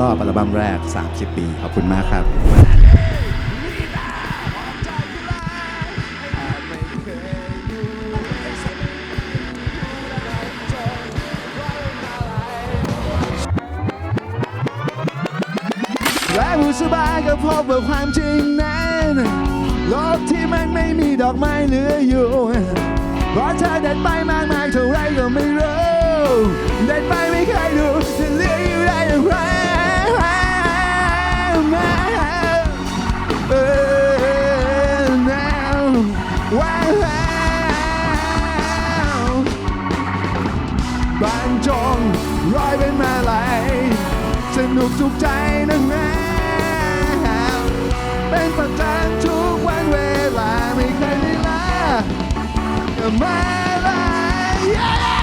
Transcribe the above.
รอบอัลบั้มแรก 30 ปี ขอบคุณมากครับและผู้สบายก็พบว่าความจริงนั้นโลกที่มันไม่มีดอกไม้เหลืออยู่ เพราะเธอเดินไปมากมายเท่าไรก็ไม่รู้ เดินไปไม่เคยดู เป็นมาลายสนุกสุขใจนั่ะแม่เป็นประจันทุกวันเวลาไม่เคยได้ลามาลาย